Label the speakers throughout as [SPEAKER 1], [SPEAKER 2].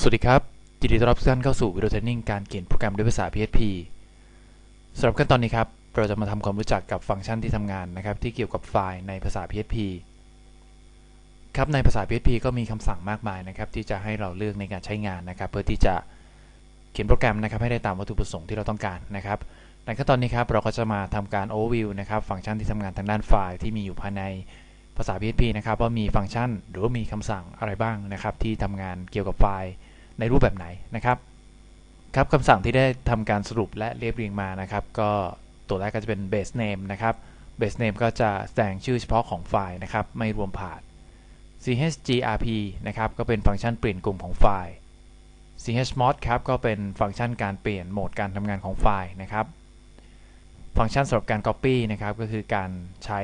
[SPEAKER 1] สวัสดีครับ ยินดีต้อนรับทุกท่านเข้าสู่วิดีโอเทรนนิ่งการเขียนโปรแกรมด้วยภาษา PHP สำหรับขั้นตอนนี้ครับ เราจะมาทำความรู้จักกับฟังก์ชันที่ทำงานนะครับ ที่เกี่ยวกับไฟล์ในภาษา PHP ครับในภาษา PHP ก็มีคำสั่งมากมายนะครับ ที่จะให้เราเลือกในการใช้งานนะครับ เพื่อที่จะเขียนโปรแกรมนะครับ ให้ได้ตามวัตถุประสงค์ที่เราต้องการนะครับ ในขั้นตอนนี้ครับเราก็จะมาทำการ overview นะครับ ฟังก์ชันที่ทำงานทางด้านไฟล์ที่มีอยู่ภายในภาษา PHP นะครับว่ามีฟังก์ชันหรือว่ามีคำสั่งอะไรบ้างนะครับ ที่ทำงานเกี่ยวกับไฟล์ ในรูปแบบไหนนะครับ ครับคำสั่งที่ได้ทำการสรุปและเรียบเรียงมานะครับ ก็ตัวแรกก็จะเป็น base name นะครับ base name ก็จะแสดงชื่อเฉพาะของไฟล์นะครับ ไม่รวมผ่าน chgrp นะครับ ก็เป็นฟังก์ชันเปลี่ยนกลุ่มของไฟล์ chmod ครับก็เป็นฟังก์ชันการเปลี่ยนโหมดการทำงานของไฟล์นะครับ ฟังก์ชันสำหรับการ copy นะครับ ก็คือการใช้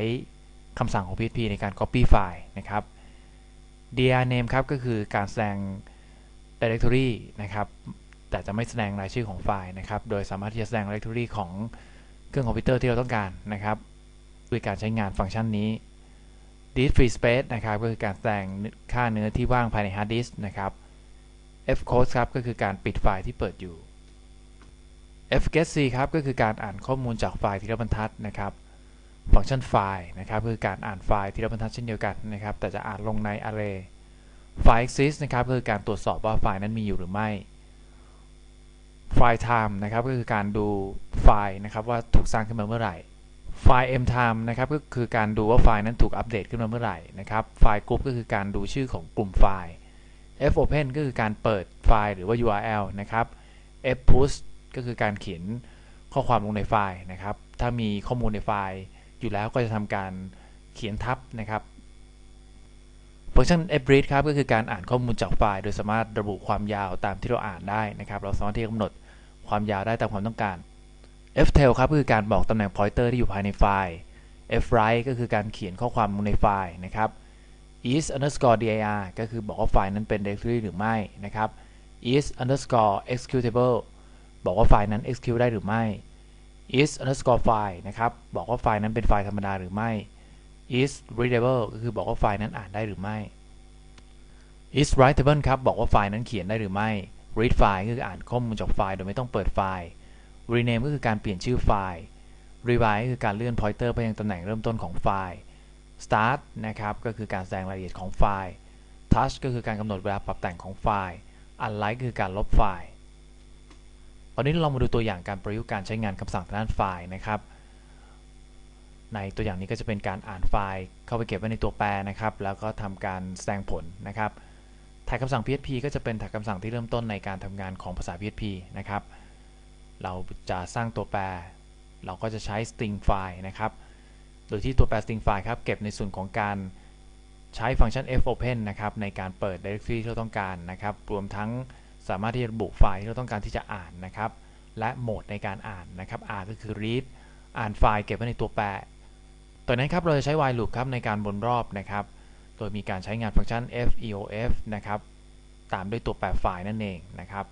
[SPEAKER 1] คำสั่งของ PHP ในการ copy ไฟล์นะครับ dir name ครับก็คือการแสดง directory นะครับแต่จะไม่แสดงรายชื่อของไฟล์นะครับ โดยสามารถที่จะแสดง directory ของเครื่องคอมพิวเตอร์ที่เราต้องการนะครับด้วยการใช้งานฟังก์ชันนี้ disk free space นะครับก็คือการแสดงค่าเนื้อที่ว่างภายใน hard disk นะครับ fclose ครับก็คือการปิดไฟล์ที่เปิดอยู่ fgetc ครับก็คือการอ่านข้อมูลจากไฟล์ทีละบรรทัดนะครับฟังก์ชันไฟล์นะครับคือการอ่านไฟล์ทีละบรรทัดเช่นเดียวกันนะครับแต่จะอ่านลงใน array ไฟล์ exist นะครับก็คือการตรวจสอบว่าไฟล์นั้นมีอยู่หรือไม่ไฟล์ time นะครับก็คือการดูไฟล์นะครับว่าถูกสร้างขึ้นมาเมื่อไหร่ไฟล์ m time นะครับก็คือการดูว่าไฟล์นั้นถูกอัปเดตขึ้นมาเมื่อไหร่นะครับไฟล์ group ก็คือการดูชื่อของกลุ่มไฟล์ f open ก็คือการเปิดไฟล์หรือว่า url นะครับ f push ก็คือการเขียนข้อความลงในไฟล์นะครับ ถ้ามีข้อมูลในไฟล์อยู่แล้วก็จะทำการเขียนทับนะครับ ฟังก์ชัน fread ครับก็คือการอ่านข้อมูลจากไฟล์ โดยสามารถระบุความยาวตามที่เราอ่านได้นะครับ เราสามารถที่จะกำหนดความยาวได้ตามความต้องการ ftail ครับก็คือการบอกตำแหน่ง pointer ที่อยู่ภายในไฟล์ fwrite ก็คือการเขียนข้อความลงในไฟล์นะครับ is underscore dir ก็คือบอกว่าไฟล์นั้นเป็น directory หรือไม่นะครับ is underscore executable บอกว่าไฟล์นั้น execute ได้หรือไม่ is underscore file นะครับบอกว่าไฟล์นั้นเป็นไฟล์ธรรมดาหรือไม่ is readable ก็คือบอกว่าไฟล์นั้นอ่านได้หรือไม่ is writable ครับ บอกว่าไฟล์นั้นเขียนได้หรือไม่ read file ก็คืออ่านข้อมูลจากไฟล์โดยไม่ต้องเปิดไฟล์ rename ก็คือการเปลี่ยนชื่อไฟล์ revise ก็คือการเลื่อน pointer ไปยังตำแหน่งเริ่มต้นของไฟล์ start นะครับก็คือการแสดงรายละเอียดของไฟล์ touch ก็คือการกำหนดเวลาปรับแต่งของไฟล์ unlike คือการลบไฟล์ตอนนี้เรามาดูตัวอย่างการประยุกต์การใช้งานคำสั่งทางด้านไฟล์นะครับ ในตัวอย่างนี้ก็จะเป็นการอ่านไฟล์ เข้าไปเก็บไว้ในตัวแปรนะครับ แล้วก็ทำการแสดงผลนะครับแท็กคำสั่ง PHP ก็จะเป็นแท็กคำสั่งที่เริ่มต้นในการทำงานของภาษา PHP นะครับ เราจะสร้างตัวแปร เราก็จะใช้ string file นะครับ โดยที่ตัวแปร string file ครับ เก็บในส่วนของการใช้ฟังก์ชัน fopen นะครับ ในการเปิด directory ที่เราต้องการนะครับ รวมทั้งสามารถที่จะระบุไฟล์ที่เราต้องการที่จะอ่านนะครับ และโหมดในการอ่านนะครับ R ก็คือ read อ่านไฟล์เก็บไว้ในตัวแปร ตัวนั้นครับเราจะใช้ while loop ครับในการวนรอบนะครับ โดยมีการใช้งานฟังก์ชัน feof นะครับ ตามด้วยตัวแปรไฟล์นั่นเองนะครับ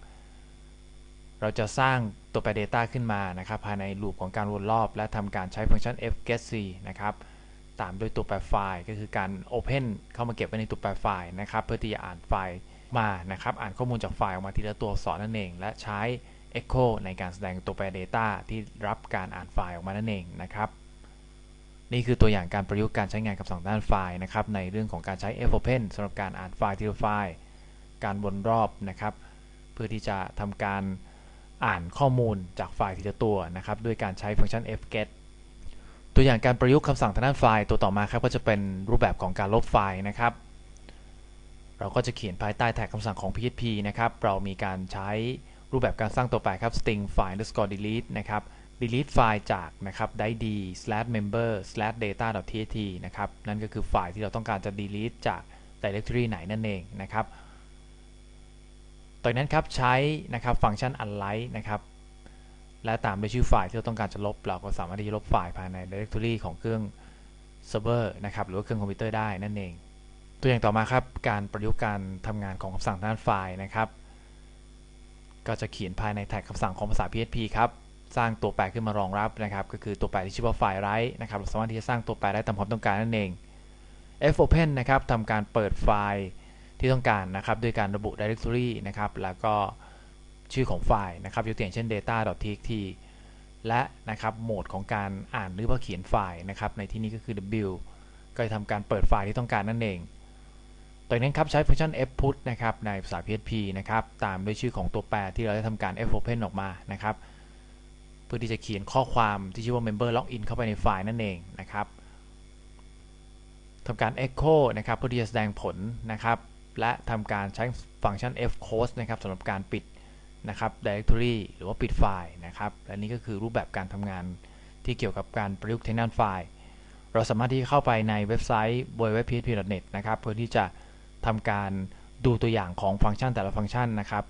[SPEAKER 1] เราจะสร้างตัวแปร data ขึ้นมานะครับ ภายในลูปของการวนรอบ และทำการใช้ฟังก์ชัน fgetc นะครับ ตามด้วยตัวแปรไฟล์ ก็คือการ open เข้ามาเก็บไว้ในตัวแปรไฟล์นะครับ เพื่อที่จะอ่านไฟล์มานะครับ อ่านข้อมูลจากไฟล์ออกมาทีละตัวอักษรนั่นเอง และใช้ echo ในการแสดงตัวแปร data ที่รับการอ่านไฟล์ออกมานั่นเองนะครับ นี่คือตัวอย่างการประยุกต์การใช้งานคำสั่งด้านไฟล์นะครับ ในเรื่องของการใช้ fopen สำหรับการอ่านไฟล์ทีละไฟล์ การวนรอบนะครับ เพื่อที่จะทำการอ่านข้อมูลจากไฟล์ทีละตัวนะครับ ด้วยการใช้ฟังก์ชัน fget ตัวอย่างการประยุกต์คำสั่งทางด้านไฟล์ตัวต่อมาครับก็จะเป็นรูปแบบของการลบไฟล์นะครับ เราก็จะเขียนภายใต้แท็กคำสั่งของ PHP นะครับ เรามีการใช้รูปแบบการสร้างตัวแปรครับ string file underscore delete นะครับ delete ไฟล์จากนะครับ d slash member slash data txt นะครับ นั่นก็คือไฟล์ที่เราต้องการจะ delete จาก directory ไหนนั่นเองนะครับต่อนั้นครับใช้นะครับฟังก์ชัน unlike นะครับและตามด้วยชื่อไฟล์ที่เราต้องการจะลบ เราก็สามารถที่จะลบไฟล์ภายใน directory ของเครื่องเซิร์ฟเวอร์นะครับหรือว่าเครื่องคอมพิวเตอร์ได้นั่นเอง ตัวอย่างต่อมาครับการประยุกต์การทำงานของคำสั่งด้านไฟล์นะครับ ก็จะเขียนภายในแท็กคำสั่งของภาษา PHP ครับ สร้างตัวแปรขึ้นมารองรับนะครับ ก็คือตัวแปรที่ชื่อว่าไฟล์ไรนะครับเราสามารถที่จะสร้างตัวแปรได้ตามความต้องการนั่นเอง fopen นะครับทำการเปิดไฟล์ที่ต้องการนะครับด้วยการระบุ directory นะครับ แล้วก็ชื่อของไฟล์นะครับยกตัวอย่างเช่น data.txt และนะครับโหมดของการอ่านหรือว่าเขียนไฟล์นะครับ ในที่นี้ก็คือ w ก็จะทำการเปิดไฟล์ที่ต้องการนั่นเองตัวนี้นครับใช้ฟังก์ชัน fput นะครับในภาษา PHP นะครับ ตามด้วยชื่อของตัวแปรที่เราได้ทำการ fopen ออกมานะครับ พื่อที่จะเขียนข้อความที่ชื่อว่า member login เข้าไปในไฟล์นั่นเองนะครับทำการ echo นะครับเพื่อที่จะแสดงผลนะครับ และทำการใช้ฟังก์ชัน fclose นะครับสำหรับการปิดนะครับ directory หรือว่าปิดไฟล์นะครับ และนี่ก็คือรูปแบบการทำงานที่เกี่ยวกับการประยุกต์ tenant file เราสามารถที่เข้าไปในเว็บไซต์ www.php.net นะครับ เพื่อที่จะทำการดูตัวอย่างของฟังก์ชันแต่ละฟังก์ชันนะครับ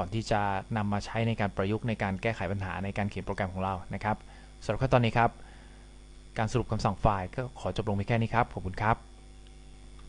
[SPEAKER 1] ก่อนที่จะนำมาใช้ในการประยุกต์ในการแก้ไขปัญหาในการเขียนโปรแกรมของเรานะครับสำหรับขั้นตอนนี้ครับ การสรุปคำสั่งไฟล์ก็ขอจบลงไปแค่นี้ครับ ขอบคุณครับ